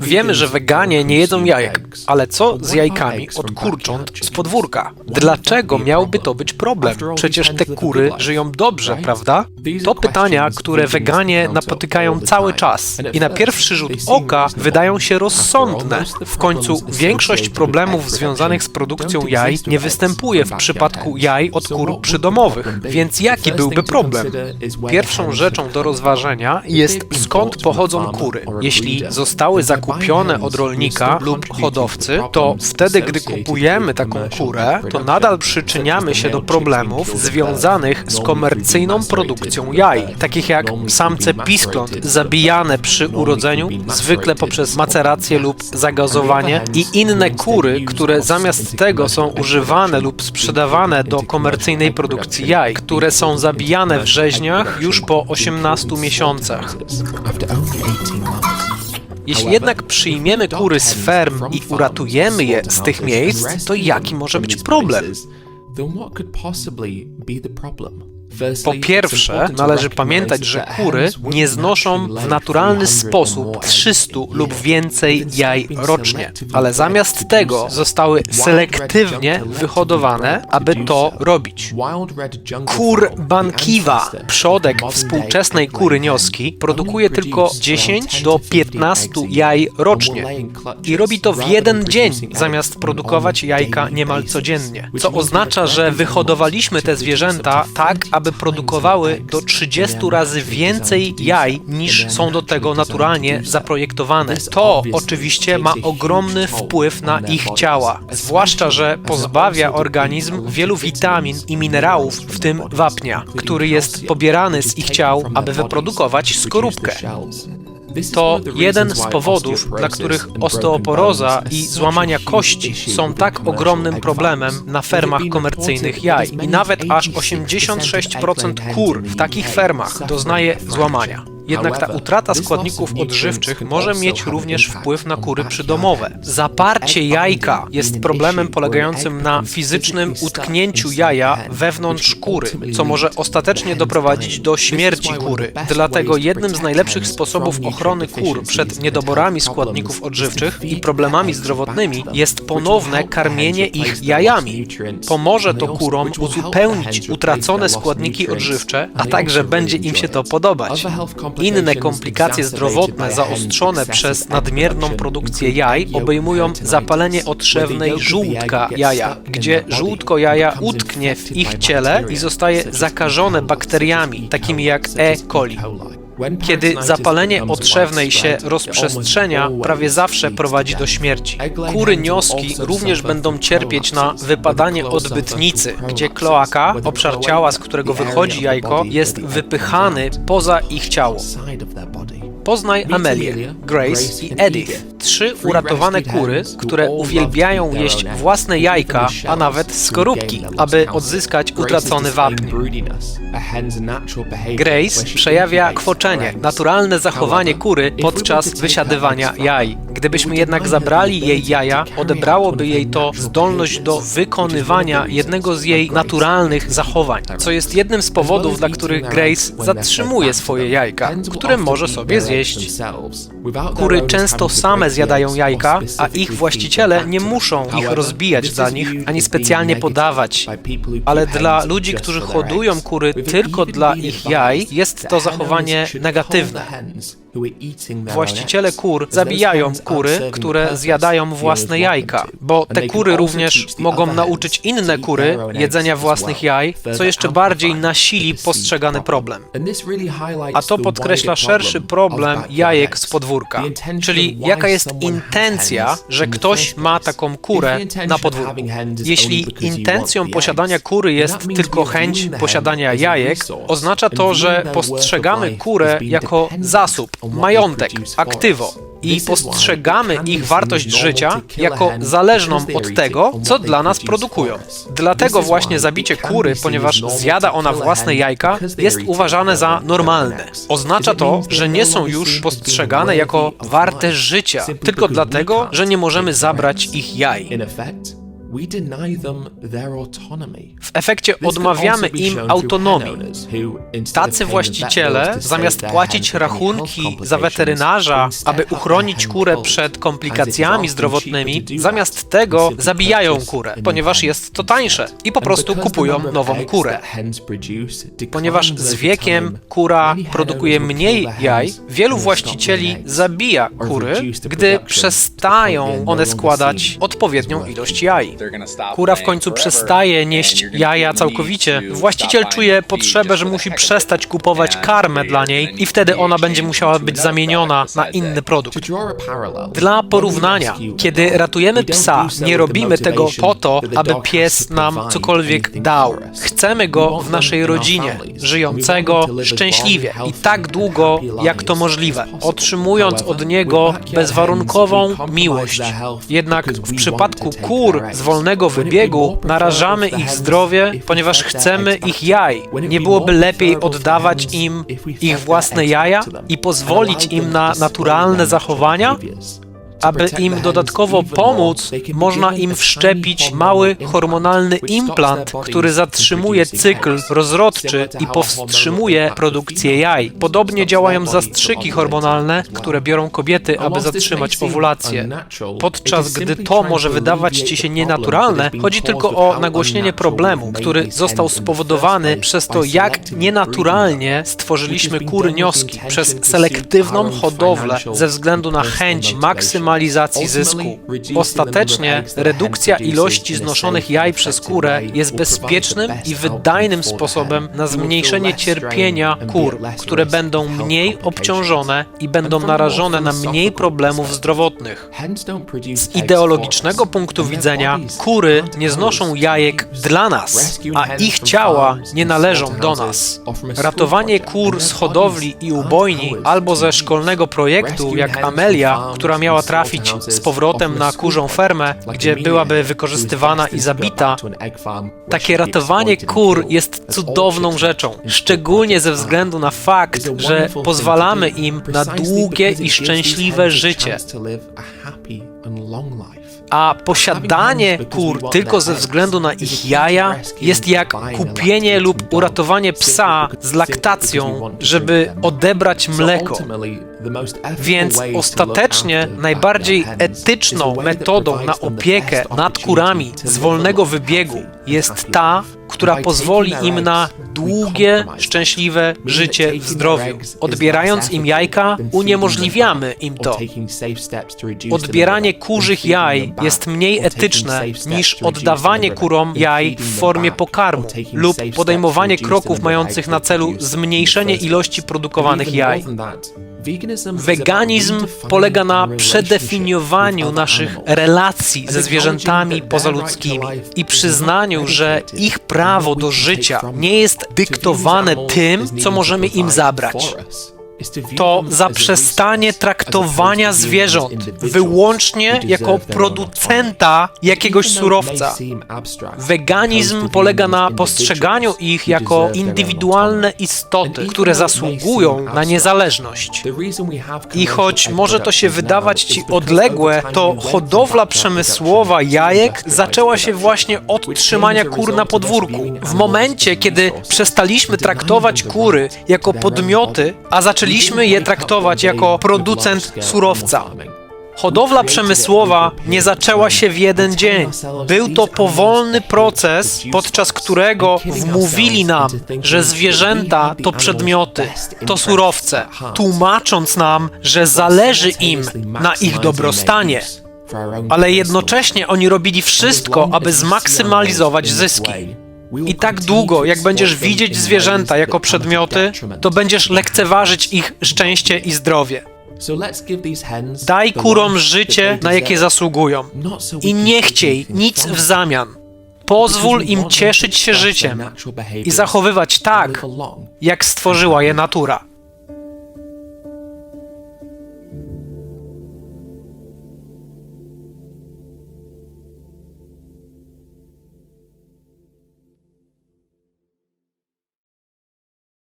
Wiemy, że weganie nie jedzą jajek, ale co z jajkami od kurcząt z podwórka? Dlaczego miałby to być problem? Przecież te kury żyją dobrze, prawda? To pytania, które weganie napotykają cały czas i na pierwszy rzut oka wydają się rozsądne. W końcu większość problemów związanych z produkcją jaj nie występuje w przypadku jaj od kur przydomowych, więc jaki byłby problem? Pierwszą rzeczą do rozważenia jest skąd pochodzą kury. Jeśli zostały zakupione od rolnika lub hodowcy, to wtedy, gdy kupujemy taką kurę, to nadal przyczyniamy się do problemów związanych z komercyjną produkcją jaj, takich jak samce piskląt zabijane przy urodzeniu, zwykle poprzez macerację lub zagazowanie i inne kury, które zamiast tego są używane lub sprzedawane do komercyjnej produkcji jaj, które są zabijane w rzeźniach już po 18 miesiącach. Jeśli jednak przyjmiemy kury z ferm i uratujemy je z tych miejsc, to jaki może być problem? Po pierwsze, należy pamiętać, że kury nie znoszą w naturalny sposób 300 lub więcej jaj rocznie, ale zamiast tego zostały selektywnie wyhodowane, aby to robić. Kur bankiwa, przodek współczesnej kury nioski, produkuje tylko 10 do 15 jaj rocznie. i robi to w jeden dzień, zamiast produkować jajka niemal codziennie, co oznacza, że wyhodowaliśmy te zwierzęta tak, aby produkowały do 30 razy więcej jaj niż są do tego naturalnie zaprojektowane. To oczywiście ma ogromny wpływ na ich ciała, zwłaszcza, że pozbawia organizm wielu witamin i minerałów, w tym wapnia, który jest pobierany z ich ciał, aby wyprodukować skorupkę. To jeden z powodów, dla których osteoporoza i złamania kości są tak ogromnym problemem na fermach komercyjnych jaj. I nawet aż 86% kur w takich fermach doznaje złamania. Jednak ta utrata składników odżywczych może mieć również wpływ na kury przydomowe. Zaparcie jajka jest problemem polegającym na fizycznym utknięciu jaja wewnątrz kury, co może ostatecznie doprowadzić do śmierci kury. Dlatego jednym z najlepszych sposobów ochrony kur przed niedoborami składników odżywczych i problemami zdrowotnymi jest ponowne karmienie ich jajami. Pomoże to kurom uzupełnić utracone składniki odżywcze, a także będzie im się to podobać. Inne komplikacje zdrowotne zaostrzone przez nadmierną produkcję jaj obejmują zapalenie otrzewnej żółtka jaja, gdzie żółtko jaja utknie w ich ciele i zostaje zakażone bakteriami, takimi jak E. coli. Kiedy zapalenie otrzewnej się rozprzestrzenia, prawie zawsze prowadzi do śmierci. Kury nioski również będą cierpieć na wypadanie odbytnicy, gdzie kloaka, obszar ciała, z którego wychodzi jajko, jest wypychany poza ich ciało. Poznaj Amelię, Grace i Edith. Trzy uratowane kury, które uwielbiają jeść własne jajka, a nawet skorupki, aby odzyskać utracony wapń. Grace przejawia kwoczenie, naturalne zachowanie kury podczas wysiadywania jaj. Gdybyśmy jednak zabrali jej jaja, odebrałoby jej to zdolność do wykonywania jednego z jej naturalnych zachowań, co jest jednym z powodów, dla których Grace zatrzymuje swoje jajka, które może sobie zjeść. Kury często same zjadają jajka, a ich właściciele nie muszą ich rozbijać dla nich, ani specjalnie podawać. Ale dla ludzi, którzy hodują kury tylko dla ich jaj, jest to zachowanie negatywne. Właściciele kur zabijają kury, które zjadają własne jajka, bo te kury również mogą nauczyć inne kury jedzenia własnych jaj, co jeszcze bardziej nasili postrzegany problem. A to podkreśla szerszy problem jajek z podwórka, czyli jaka jest intencja, że ktoś ma taką kurę na podwórku. Jeśli intencją posiadania kury jest tylko chęć posiadania jajek, oznacza to, że postrzegamy kurę jako zasób, majątek, aktywo i postrzegamy ich wartość życia jako zależną od tego, co dla nas produkują. Dlatego właśnie zabicie kury, ponieważ zjada ona własne jajka, jest uważane za normalne. Oznacza to, że nie są już postrzegane jako warte życia, tylko dlatego, że nie możemy zabrać ich jaj. W efekcie odmawiamy im autonomii. Tacy właściciele, zamiast płacić rachunki za weterynarza, aby uchronić kurę przed komplikacjami zdrowotnymi, zamiast tego zabijają kurę, ponieważ jest to tańsze i po prostu kupują nową kurę. Ponieważ z wiekiem kura produkuje mniej jaj, wielu właścicieli zabija kury, gdy przestają one składać odpowiednią ilość jaj. Kura w końcu przestaje nieść jaja całkowicie. Właściciel czuje potrzebę, że musi przestać kupować karmę dla niej i wtedy ona będzie musiała być zamieniona na inny produkt. Dla porównania, kiedy ratujemy psa, nie robimy tego po to, aby pies nam cokolwiek dał. Chcemy go w naszej rodzinie, żyjącego szczęśliwie i tak długo, jak to możliwe, otrzymując od niego bezwarunkową miłość. Jednak w przypadku kur z wolnego wybiegu narażamy ich zdrowie, ponieważ chcemy ich jaj. Nie byłoby lepiej oddawać im ich własne jaja i pozwolić im na naturalne zachowania? Aby im dodatkowo pomóc, można im wszczepić mały hormonalny implant, który zatrzymuje cykl rozrodczy i powstrzymuje produkcję jaj. Podobnie działają zastrzyki hormonalne, które biorą kobiety, aby zatrzymać owulację. Podczas gdy to może wydawać ci się nienaturalne, chodzi tylko o nagłośnienie problemu, który został spowodowany przez to, jak nienaturalnie stworzyliśmy kury nioski przez selektywną hodowlę ze względu na chęć maksymalnej maksymalizacji zysku. Ostatecznie redukcja ilości znoszonych jaj przez kurę jest bezpiecznym i wydajnym sposobem na zmniejszenie cierpienia kur, które będą mniej obciążone i będą narażone na mniej problemów zdrowotnych. Z ideologicznego punktu widzenia kury nie znoszą jajek dla nas, a ich ciała nie należą do nas. Ratowanie kur z hodowli i ubojni albo ze szkolnego projektu jak Amelia, która miała trafić trafić z powrotem na kurzą fermę, gdzie byłaby wykorzystywana i zabita, takie ratowanie kur jest cudowną rzeczą, szczególnie ze względu na fakt, że pozwalamy im na długie i szczęśliwe życie. A posiadanie kur tylko ze względu na ich jaja jest jak kupienie lub uratowanie psa z laktacją, żeby odebrać mleko. Więc ostatecznie najbardziej etyczną metodą na opiekę nad kurami z wolnego wybiegu jest ta, która pozwoli im na długie, szczęśliwe życie w zdrowiu. Odbierając im jajka, uniemożliwiamy im to. Odbieranie kurzych jaj jest mniej etyczne niż oddawanie kurom jaj w formie pokarmu lub podejmowanie kroków mających na celu zmniejszenie ilości produkowanych jaj. Weganizm polega na przedefiniowaniu naszych relacji ze zwierzętami pozaludzkimi i przyznaniu, że ich prawo do życia nie jest dyktowane tym, co możemy im zabrać to zaprzestanie traktowania zwierząt wyłącznie jako producenta jakiegoś surowca. Weganizm polega na postrzeganiu ich jako indywidualne istoty, które zasługują na niezależność. I choć może to się wydawać ci odległe, to hodowla przemysłowa jajek zaczęła się właśnie od trzymania kur na podwórku. W momencie, kiedy przestaliśmy traktować kury jako podmioty, a zaczęliśmy zaczęliśmy je traktować jako producent surowca. Hodowla przemysłowa nie zaczęła się w jeden dzień. Był to powolny proces, podczas którego wmówili nam, że zwierzęta to przedmioty, to surowce, tłumacząc nam, że zależy im na ich dobrostanie. Ale jednocześnie oni robili wszystko, aby zmaksymalizować zyski. I tak długo, jak będziesz widzieć zwierzęta jako przedmioty, to będziesz lekceważyć ich szczęście i zdrowie. Daj kurom życie, na jakie zasługują. I nie chciej nic w zamian. Pozwól im cieszyć się życiem i zachowywać tak, jak stworzyła je natura.